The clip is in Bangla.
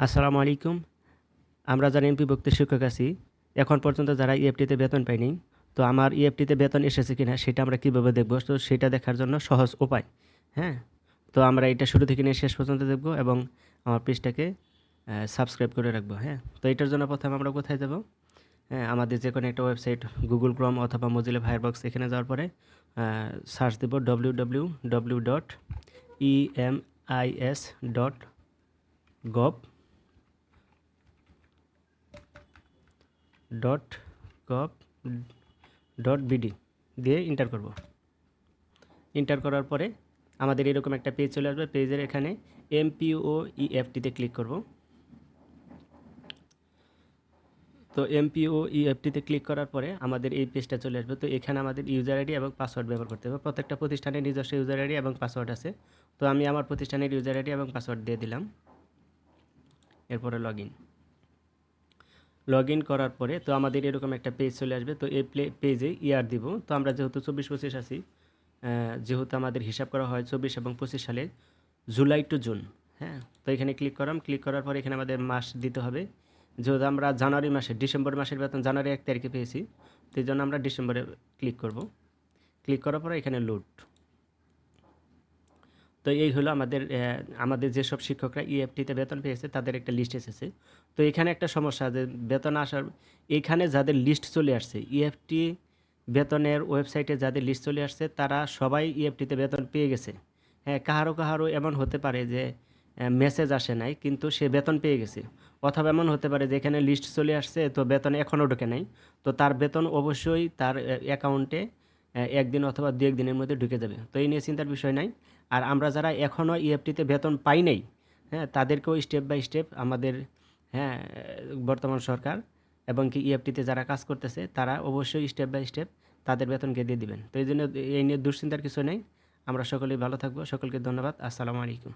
আসসালামু আলাইকুম। আমরা যারা এমপিভুক্ত শিক্ষক আছি, এখন পর্যন্ত যারা ইএফটিতে বেতন পাইনি তো আমার ইএফটিতে বেতন এসেছে কিনা সেটা আমরা কীভাবে দেখব? তো সেটা দেখার জন্য সহজ উপায় হ্যাঁ? তো আমরা এটা শুরু থেকে নিয়ে শেষ পর্যন্ত দেখব এবং আমার পেজটাকে সাবস্ক্রাইব করে রাখব হ্যাঁ? তো এটার জন্য প্রথমে আমরা কোথায় যাব? হ্যাঁ আমাদের যে কোনো একটা ওয়েবসাইট গুগল ক্রম অথবা মজিলা ফায়ারবক্স এখানে যাওয়ার পরে search Dev W W W dot E M I S dot gov dot gov dot BD দিয়ে এন্টার করব। এন্টার করার পরে আমাদের এরকম একটা পেজ চলে আসবে। পেজের এখানে এমপিও ইএফটিতে ক্লিক করব। তো এমপিও ইএফটিতে ক্লিক করার পরে আমাদের এই পেজটা চলে আসবে। তো এখানে আমাদের ইউজার আইডি এবং পাসওয়ার্ড ব্যবহার করতে হবে। প্রত্যেকটা প্রতিষ্ঠানের নিজস্ব ইউজার আইডি এবং পাসওয়ার্ড আছে। তো আমি আমার প্রতিষ্ঠানের ইউজার আইডি এবং পাসওয়ার্ড দিয়ে দিলাম। এরপরে লগ ইন লগ ইন করার পরে তো আমাদের এরকম একটা পেজ চলে আসবে, তো এই প্লে পেজে ইয়ার দিব। তো আমরা যেহেতু চব্বিশ পঁচিশ আছি যেহেতু আমাদের হিসাব করা হয় চব্বিশ এবং পঁচিশ সালে, জুলাই টু জুন হ্যাঁ? তো এখানে ক্লিক করাম ক্লিক করার পরে এখানে আমাদের মাস দিতে হবে। যেহেতু আমরা জানুয়ারি মাসে, ডিসেম্বর মাসের বেতন জানুয়ারি এক তারিখে পেয়েছি এই জন্য আমরা ডিসেম্বরে ক্লিক করব। ক্লিক করার পরে এখানে লোড তো এই হলো আমাদের আমাদের যেসব শিক্ষকরা ইএফটিতে বেতন পেয়েছে, তাদের একটা লিস্ট এসেছে। তো এখানে একটা সমস্যা যে বেতন আসার, এখানে যাদের লিস্ট চলে আসছে ইএফটি বেতনের ওয়েবসাইটে যাদের লিস্ট চলে আসছে, তারা সবাই ইএফটিতে বেতন পেয়ে গেছে। হ্যাঁ কাহারও কাহারও এমন হতে পারে যে মেসেজ আসে নাই, কিন্তু সে বেতন পেয়ে গেছে। অথবা এমন হতে পারে যে এখানে লিস্ট চলে আসছে, তো বেতন এখনও ঢোকে নাই, তো তার বেতন অবশ্যই তার অ্যাকাউন্টে একদিন অথবা দু একদিনের মধ্যে ঢুকে যাবে। তো এই নিয়ে চিন্তার বিষয় নাই। আর আমরা যারা এখনও ইএফটিতে বেতন পাই নাই হ্যাঁ তাদেরকেও স্টেপ বাই স্টেপ আমাদের হ্যাঁ বর্তমান সরকার এবং কি ইএফটিতে যারা কাজ করতেছে, তারা অবশ্যই স্টেপ বাই স্টেপ তাদের বেতনকে দিয়ে দিবেন। তো এই জন্য এই নিয়ে দুশ্চিন্তার কিছু নেই। আমরা সকলেই ভালো থাকব। সকলকে ধন্যবাদ। আসসালামু আলাইকুম।